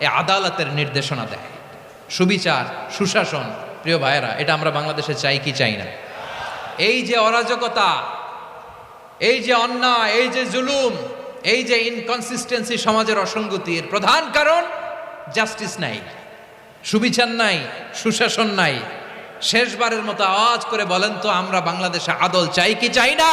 এই আদালতের নির্দেশনা দেয়। সুবিচার, সুশাসন, প্রিয় ভাইয়েরা, এটা আমরা বাংলাদেশে চাই কি চাই না? এই যে অরাজকতা, এই যে অন্যায়, এই যে জুলুম, এই যে ইনকনসিস্টেন্সি সমাজের অসঙ্গতির প্রধান কারণ জাস্টিস নাই, সুবিচার নাই, সুশাসন নাই। শেষবারের মতো আওয়াজ করে বলেন তো, আমরা বাংলাদেশে আদল চাই কি চাই না?